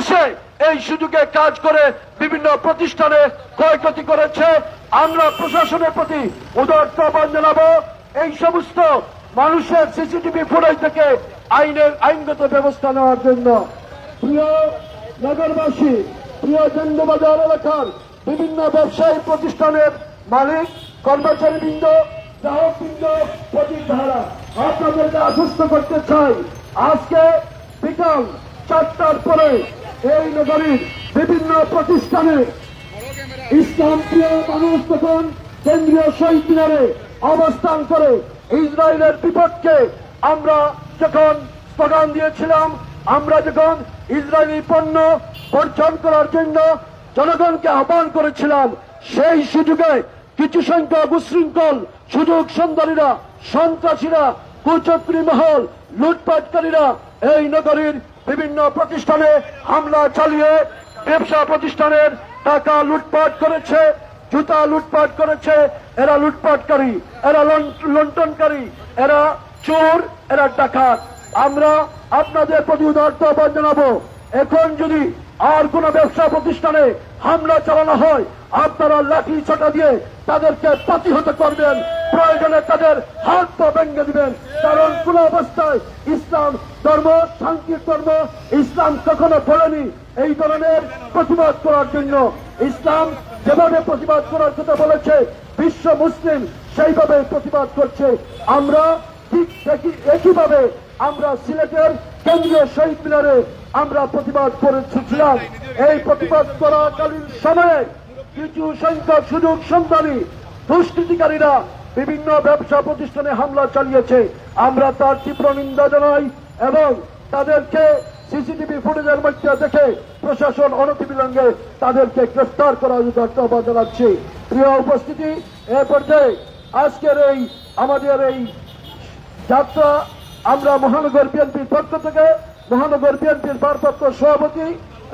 এসে এই সুযোগে কাজ করে বিভিন্ন প্রতিষ্ঠানে ক্ষয়ক্ষতি করেছে। আমরা প্রশাসনের প্রতি উদার্ত আহ্বান জানাব। এই সমস্ত মানুষের সিসিটিভি ফুটেজ থেকে আইনের আইনগত ব্যবস্থা নেওয়ার জন্য। প্রিয় নগরবাসী, প্রিয় জন্মবাজার এলাকার বিভিন্ন ব্যবসায়ী প্রতিষ্ঠানের মালিক, কর্মচারীবৃন্দ, গ্রাহকবৃন্দ প্রতিধারা আপনাদেরকে আশ্বস্ত করতে চাই। আজকে বিকাল চারটার পরে এই নগরীর বিভিন্ন প্রতিষ্ঠানে ইসলাম প্রিয় মানুষ তখন কেন্দ্রীয় শহীদ মিনারে অবস্থান করে, ইসরায়েলের বিপক্ষে আমরা যখন স্লোগান দিয়েছিলাম, আমরা যখন ইসরায়েলি পণ্য বর্জন করার জন্য জনগণকে আহ্বান করেছিলাম, সেই সুযোগে কিছু সংখ্যক উশৃঙ্খল, সুযোগ সুন্দরীরা, সন্ত্রাসীরা, কুচক্রী মহল, লুটপাটকারীরা এই নগরীর বিভিন্ন প্রতিষ্ঠানে হামলা চালিয়ে ব্যবসা প্রতিষ্ঠানের টাকা লুটপাট করেছে, জুতা লুটপাট করেছে, এরা লুটপাটকারী, এরা লন- লুণ্ঠনকারী, এরা চোর, এরা ডাকাত। আমরা আপনাদের প্রতি উদার্ত আহ্বান জানাব এখন যদি আর কোন ব্যবসা প্রতিষ্ঠানে হামলা চালানো হয়, আপনারা লাঠি ছটা দিয়ে তাদেরকে প্রতিহত করবেন, প্রয়োজনে তাদের হাত পা ভেঙে দিবেন। কারণ কোন অবস্থায় ইসলাম ধর্ম শান্তির ধর্ম, ইসলাম কখনো বলেনি এই ধরনের প্রতিবাদ করার জন্য ইসলাম যেভাবে প্রতিবাদ করার কথা বলেছে, বিশ্ব মুসলিম সেইভাবে প্রতিবাদ করছে। আমরা ঠিক একই- একইভাবে আমরা সিলেটের কেন্দ্রীয় শহীদ মিনারে আমরা প্রতিবাদ করেছিলাম। এই প্রতিবাদ করাকালীন সময়ে কিছু সংখ্যক সুযোগ সন্ধানী দুষ্কৃতিকারীরা বিভিন্ন ব্যবসা প্রতিষ্ঠানে হামলা চালিয়েছে। আমরা তার তীব্র নিন্দা জানাই এবং তাদেরকে সিসিটিভি ফুটেজের মধ্যে দেখে প্রশাসন অনতিবিলম্বে তাদেরকে গ্রেফতার করার আহ্বান জানাচ্ছি। প্রিয় উপস্থিতি, এ পর্যায়ে আজকের এই, আমাদের এই যাত্রা আমরা মহানগর বিএনপির পক্ষ থেকে মহানগর বিএনপির ভারপ্রাপ্ত সভাপতি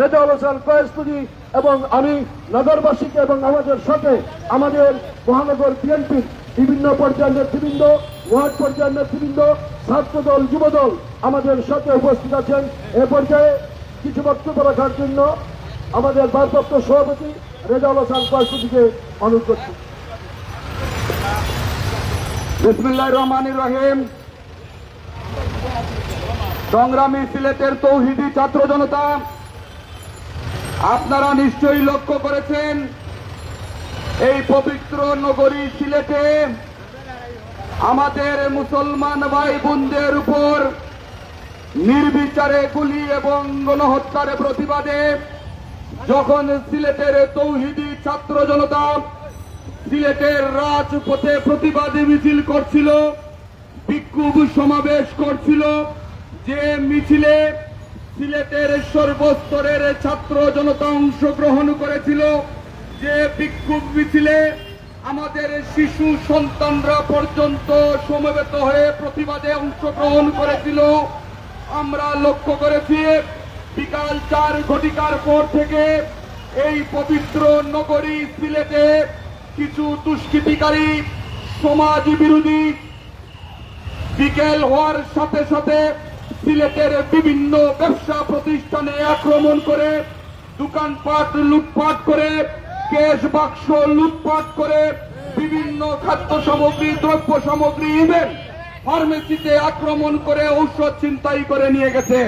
রেজাউল হোসেন কয়েস্তুজি এবং আমি নগরবাসীকে এবং আমাদের সাথে আমাদের মহানগর বিএনপির বিভিন্ন পর্যায়ের নেতৃবৃন্দ, ওয়ার্ড পর্যায়ের নেতৃবৃন্দ, ছাত্রদল, যুবদল আমাদের সাথে উপস্থিত আছেন। এ পর্যায়ে কিছু বক্তব্য রাখার জন্য আমাদের ভারপ্রাপ্ত সভাপতি রেজাউল হোসেন কয়েস্তুজিকে অনুরোধ করছি। বিসমিল্লাহ রহমান রহিম। সংগ্রামী সিলেটের তৌহিদি ছাত্র জনতা, আপনারা নিশ্চয়ই লক্ষ্য করেছেন, এই পবিত্র নগরী সিলেটে আমাদের মুসলমান ভাই বোনদের উপর নির্বিচারে গুলি এবং গণহত্যার প্রতিবাদে যখন সিলেটের তৌহিদি ছাত্র জনতা সিলেটের রাজপথে প্রতিবাদী মিছিল করছিল, বিক্ষোভ সমাবেশ করছিল যে মিছিলে সিলেটের সর্বস্তরের ছাত্র জনতা অংশগ্রহণ করেছিল, যে বিক্ষোভ মিছিলে আমাদের শিশু সন্তানরা পর্যন্ত সমবেত হয়ে প্রতিবাদে অংশগ্রহণ করেছিল, আমরা লক্ষ্য করেছি বিকাল চার ঘটিকার পর থেকে এই পবিত্র নগরী সিলেটে কিছু দুষ্কৃতিকারী সমাজ বিরোধী বিকেল হওয়ার সাথে সাথে সিলেটের বিভিন্ন ব্যবসা প্রতিষ্ঠানে আক্রমণ করে, দোকানপাট লুটপাট করে কেশ বাক্স লুটপাট করে, বিভিন্ন খাদ্য সামগ্রী দ্রব্য সামগ্রী ইভেন ফার্মেসিতে আক্রমণ করে, ঔষধ চিন্তাই করে নিয়ে গেছে।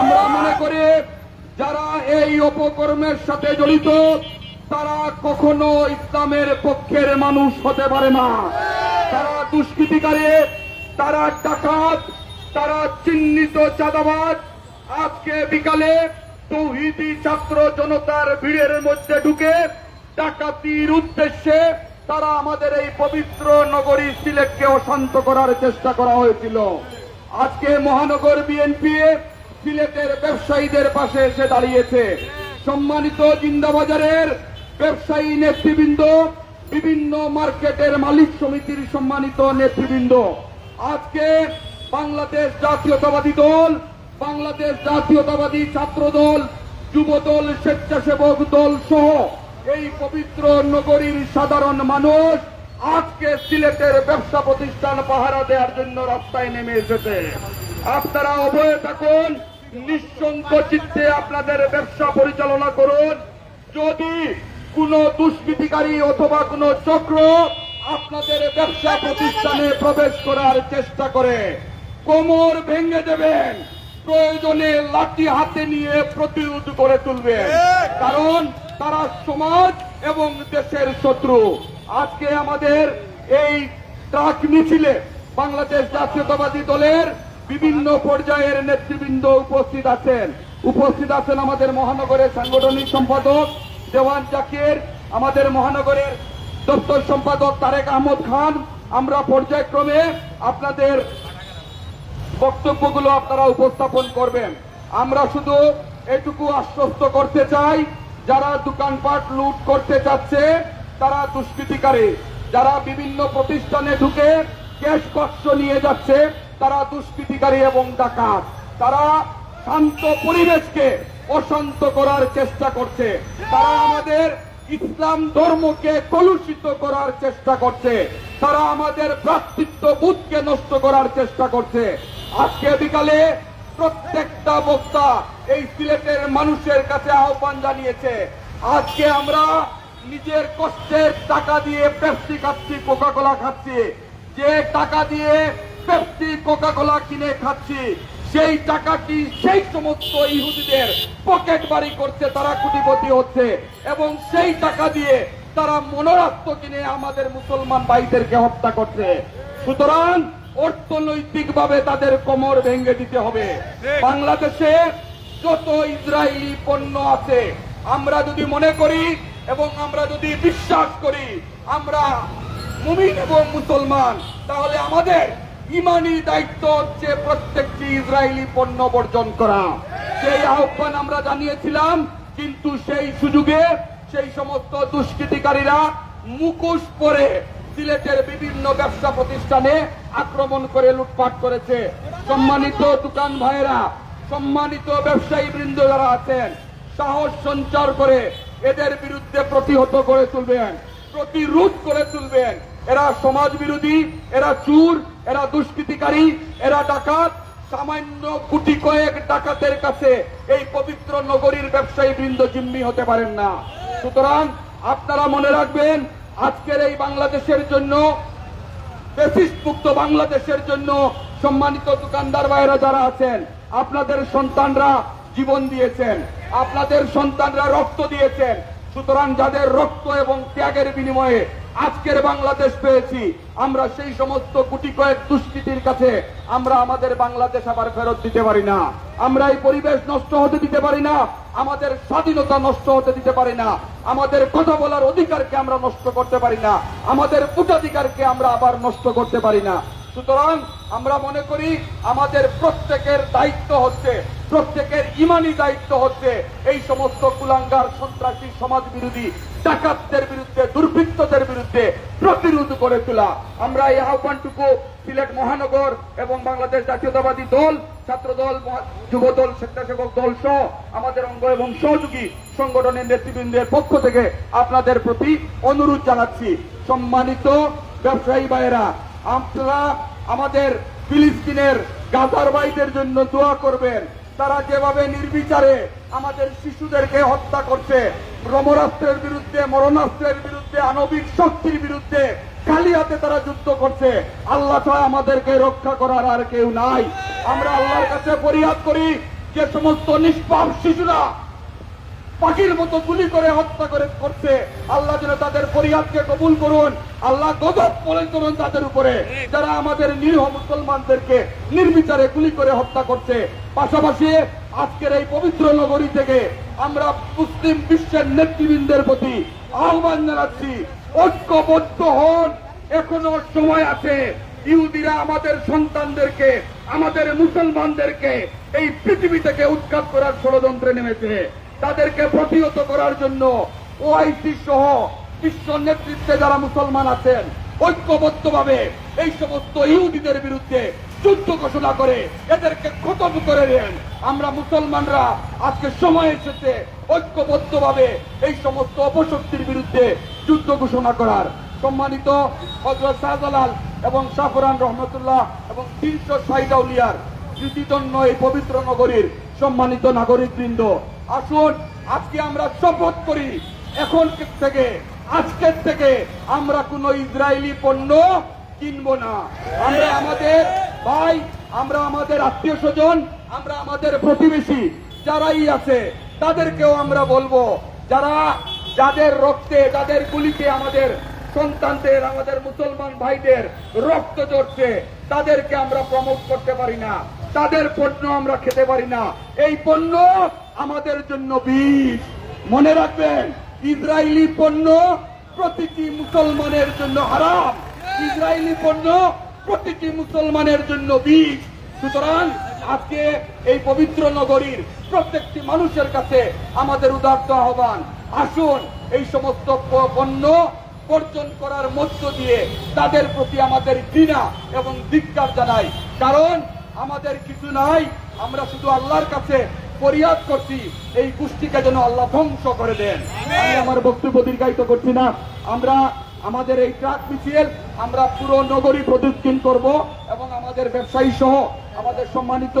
আমরা মনে করি, যারা এই অপকর্মের সাথে জড়িত, তারা কখনো ইসলামের পক্ষের মানুষ হতে পারে না। তারা দুষ্কৃতিকারী, তারা ডাকাত তারা চিহ্নিত চাঁদাবাজ। আজকে বিকালে তৌহিদি ছাত্র জনতার ভিড়ের মধ্যে ঢুকে ডাকাতির উদ্দেশ্যে তারা আমাদের এই পবিত্র নগরী সিলেটকে অশান্ত করার চেষ্টা করা হয়েছিল। আজকে মহানগর বিএনপি সিলেটের ব্যবসায়ীদের পাশে এসে দাঁড়িয়েছে। সম্মানিত জিন্দাবাজারের ব্যবসায়ী নেতৃবৃন্দ, বিভিন্ন মার্কেটের মালিক সমিতির সম্মানিত নেতৃবৃন্দ, আজকে বাংলাদেশ জাতীয়তাবাদী দল, বাংলাদেশ জাতীয়তাবাদী ছাত্র দল যুব দল স্বেচ্ছাসেবক দল সহ এই পবিত্র নগরীর সাধারণ মানুষ আজকে সিলেটের ব্যবসা প্রতিষ্ঠান পাহারা দেওয়ার জন্য রাস্তায় নেমে এসেছে। আপনারা অভয় থাকুন, নিঃসঙ্গ চিত্তে আপনাদের ব্যবসা পরিচালনা করুন। যদি কোন দুষ্কৃতিকারী অথবা কোন চক্র আপনাদের ব্যবসা প্রতিষ্ঠানে প্রবেশ করার চেষ্টা করে কোমর ভেঙে দেবেন। প্রয়োজনে লাঠি হাতে নিয়ে প্রতিরোধ করে তুলবেন। কারণ তারা সমাজ এবং দেশের শত্রু। আজকে আমাদের এই ট্রাক মিছিলে বাংলাদেশ জাতীয়তাবাদী দলের বিভিন্ন পর্যায়ের নেতৃবৃন্দ উপস্থিত আছেন। উপস্থিত আছেন আমাদের মহানগরের সাংগঠনিক সম্পাদক দেওয়ান জাকির আমাদের মহানগরের দপ্তর সম্পাদক তারেক আহমদ খান। আমরা পর্যায়ক্রমে আপনাদের বক্তব্যগুলো আপনারা উপস্থাপন করবেন। আমরা শুধু এটুকু আশ্বস্ত করতে চাই, যারা দোকানপাট লুট করতে চাচ্ছে তারা দুষ্কৃতিকারী। যারা বিভিন্ন প্রতিষ্ঠানে ঢুকে ক্যাশ বাক্স নিয়ে যাচ্ছে, তারা দুষ্কৃতিকারী এবং ডাকাত। তারা শান্ত পরিবেশকে অশান্ত করার চেষ্টা করছে। তারা আমাদের ইসলাম ধর্মকে কলুষিত করার চেষ্টা করছে। তারা আমাদের ভ্রাতৃত্ব বুধকে নষ্ট করার চেষ্টা করছে। আজকে বিকালে প্রত্যেকটা বক্তা এই সিলেটের মানুষের কাছে আহ্বান জানিয়েছে, আজকে আমরা নিজের কষ্টের টাকা দিয়ে পেপসি খাচ্ছি কোকা কোলা খাচ্ছি। যে টাকা দিয়ে পেপসি কোকা কোলা কিনে খাচ্ছি, সেই টাকাটি সেই সমস্ত ইহুদিদের পকেট বাড়ি করছে, তারা কোটিপতি হচ্ছে এবং সেই টাকা দিয়ে তারা মনোরাস্ত কিনে আমাদের মুসলমান ভাইদেরকে হত্যা করছে। সুতরাং অর্থনৈতিকভাবে তাদের কোমর ভেঙে দিতে হবে। বাংলাদেশে যত ইসরায়েলি পণ্য আছে আমরা যদি মনে করি এবং আমরা যদি বিশ্বাস করি আমরা মুমিন এবং মুসলমান তাহলে আমাদের ইমানি দায়িত্ব হচ্ছে প্রত্যেকটি ইসরায়েলি পণ্য বর্জন করা। সেই আহ্বান আমরা জানিয়েছিলাম কিন্তু সেই সুযোগে সেই সমস্ত দুষ্কৃতিকারীরা মুখোশ পরে সিলেটের বিভিন্ন ব্যবসা প্রতিষ্ঠানে আক্রমণ করে লুটপাট করেছে। সম্মানিত দোকান ভাইয়েরা, সম্মানিত ব্যবসায়ী বৃন্দ যারা আছেন, সাহস সঞ্চার করে এদের বিরুদ্ধে প্রতিহত করে তুলবেন, প্রতিরোধ করে তুলবেন। এরা সমাজ বিরোধী, এরা চুর, এরা দুষ্কৃতিকারী, এরা ডাকাত। সামান্য কোটি কয়েক ডাকাতের কাছে এই পবিত্র নগরীর ব্যবসায়ী বৃন্দ জিম্মি হতে পারেন না। সুতরাং আপনারা মনে রাখবেন আজকের এই বাংলাদেশের জন্য মুক্ত বাংলাদেশের জন্য সম্মানিত দোকানদার ভাইয়েরা যারা আছেন, আপনাদের সন্তানরা জীবন দিয়েছেন, আপনাদের সন্তানরা রক্ত দিয়েছেন। সুতরাং যাদের রক্ত এবং ত্যাগের বিনিময়ে আজকের বাংলাদেশ পেয়েছি, আমরা সেই সমস্ত কোটি কয়েক দুষ্কৃতির কাছে আমরা আমাদের বাংলাদেশ আবার ফেরত দিতে পারি না। আমরা এই পরিবেশ নষ্ট হতে দিতে পারি না। আমাদের স্বাধীনতা নষ্ট হতে দিতে পারি না। আমাদের কথা বলার অধিকারকে আমরা নষ্ট করতে পারি না। আমাদের ভোটাধিকারকে আমরা আবার নষ্ট করতে পারি না। সুতরাং আমরা মনে করি আমাদের প্রত্যেকের দায়িত্ব হচ্ছে, প্রত্যেকের ইমানি দায়িত্ব হচ্ছে এই সমস্ত কুলাঙ্গার, সন্ত্রাসী সমাজ বিরোধী ডাকাতদের বিরুদ্ধে, দুর্বৃত্তদের বিরুদ্ধে প্রতিরোধ করে তোলা। আমরা এই আহ্বানটুকু সিলেট মহানগর এবং বাংলাদেশ জাতীয়তাবাদী দল ছাত্র দল যুব দল স্বেচ্ছাসেবক দল সহ আমাদের অঙ্গ এবং সহযোগী সংগঠনের নেতৃবৃন্দের পক্ষ থেকে আপনাদের প্রতি অনুরোধ জানাচ্ছি। সম্মানিত ব্যবসায়ী ভাইয়েরা, আপনারা আমাদের ফিলিস্তিনের গাজার ভাইদের জন্য দোয়া করবেন। তারা যেভাবে নির্বিচারে আমাদের শিশুদেরকে হত্যা করছে ব্রহ্মরাষ্ট্রের বিরুদ্ধে, মরণাস্ত্রের বিরুদ্ধে, আণবিক শক্তির বিরুদ্ধে খালি হাতে তারা যুদ্ধ করছে, আল্লাহ আমাদেরকে রক্ষা করার আর কেউ নাই। আমরা আল্লাহর কাছে ফরিয়াদ করি যে সমস্ত নিষ্পাপ শিশুরা পাখির মতো গুলি করে হত্যা করে করছে। আল্লাহ যেন তাদের ফরিয়াদকে কবুল করুন। আল্লাহ গজব বলেন করুন তাদের উপরে। যারা আমাদের নিরীহ মুসলমানদেরকে নির্বিচারে গুলি করে হত্যা করছে। পাশাপাশি আজকের এই পবিত্র নগরী থেকে আমরা মুসলিম বিশ্বের নেতৃবৃন্দের প্রতি আহ্বান জানাচ্ছি, ঐক্যবদ্ধ হন। এখনও সময় আছে। ইহুদিরা আমাদের সন্তানদেরকে, আমাদের মুসলমানদেরকে এই পৃথিবী থেকে উৎখাত করার ষড়যন্ত্রে নেমেছে। তাদেরকে প্রতিহত করার জন্য ওআইসি সহ বিশ্ব নেতৃত্বে যারা মুসলমান আছেন, ঐক্যবদ্ধভাবে এই সমস্ত ইহুদিদের বিরুদ্ধে যুদ্ধ ঘোষণা করে এদেরকে খতম করে দেন। আমরা মুসলমানরা আজকে সময় এসেছে ঐক্যবদ্ধভাবে এই সমস্ত অপশক্তির বিরুদ্ধে যুদ্ধ ঘোষণা করার। সম্মানিত হজরত শাহজালাল এবং শাহরান রহমতুল্লাহ এবং তিনশো সাইদাউলিয়ার স্মৃতিদন্য এই পবিত্র নগরীর সম্মানিত নাগরিকবৃন্দ, আসুন আজকে আমরা শপথ করি। এখন থেকে, আজকের থেকে আমরা কোনো ইসরায়েলি পণ্য কিনবো না। আমরা আমাদের ভাই, আমরা আমাদের আত্মীয় স্বজন, আমরা আমাদের প্রতিবেশী যারাই আছে, তাদেরকেও আমরা বলব, যারা যাদের রক্তে, যাদের গুলিতে আমাদের সন্তানদের, আমাদের মুসলমান ভাইদের রক্ত ঝরছে। তাদেরকে আমরা প্রমোট করতে পারি না। তাদের পণ্য আমরা খেতে পারি না। এই পণ্য আমাদের জন্য বিষ। মনে রাখবেন ইসরায়েলি পণ্য প্রতিটি মুসলমানের জন্য হারাম। ইসরায়েলি পণ্য প্রতিটি মুসলমানের জন্য বিষ। সুতরাং আজকে এই পবিত্র নগরীর প্রত্যেকটি মানুষের কাছে আমাদের উদার্ত আহ্বান। আসুন, এই সমস্ত পণ্য বর্জন করার মধ্য দিয়ে তাদের প্রতি আমাদের ঘৃণা এবং ধিক্কার জানাই। কারণ আমাদের কিছু নাই আমরা শুধু আল্লাহর কাছে ফরিয়াদ করছি এই গোষ্ঠীকে যেন আল্লাহ ধ্বংস করে দেন। আমি আমার বক্তব্য দীর্ঘায়িত করছি না। আমরা আমাদের এই ট্রাক মিছিল আমরা পুরো নগরী প্রদক্ষিণ করব এবং আমাদের ব্যবসায়ী সহ আমাদের সম্মানিত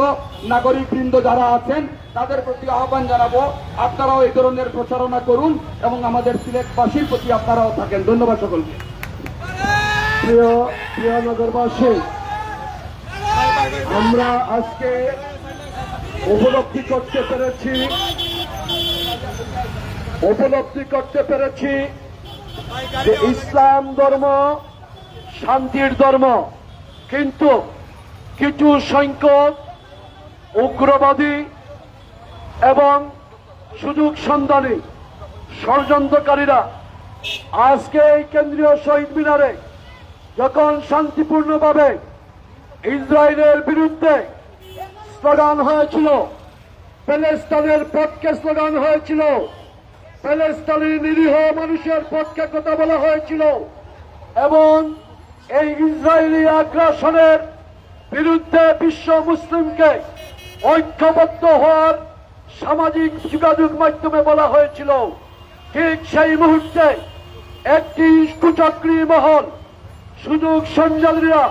নাগরিক বৃন্দ যারা আছেন, তাদের প্রতি আহ্বান জানাব। আপনারাও এই ধরনের প্রচারণা করুন এবং আমাদের সিলেটবাসীর প্রতি আপনারাও থাকেন। ধন্যবাদ সকলকে। প্রিয় প্রিয় নগরবাসী, আমরা আজকে উপলব্ধি করতে পেরেছি, উপলব্ধি করতে পেরেছি ইসলাম ধর্ম শান্তির ধর্ম। কিন্তু কিছু সংখ্যক উগ্রবাদী এবং সুযোগ সন্ধানী ষড়যন্ত্রকারীরা আজকে এই কেন্দ্রীয় শহীদ মিনারে যখন শান্তিপূর্ণভাবে ইসরায়েলের বিরুদ্ধে স্লোগান হয়েছিল, প্যালেস্তানের পক্ষে স্লোগান হয়েছিল প্যালেস্তানের নিরীহ মানুষের পক্ষে কথা বলা হয়েছিল এবং এই ইসরায়েলি আগ্রাসনের বিরুদ্ধে বিশ্ব মুসলিমকে ঐক্যবদ্ধ হওয়ার সামাজিক যোগাযোগ মাধ্যমে বলা হয়েছিল। ঠিক সেই মুহূর্তে একটি কুচক্রী মহল সুযোগ সঞ্জালীরা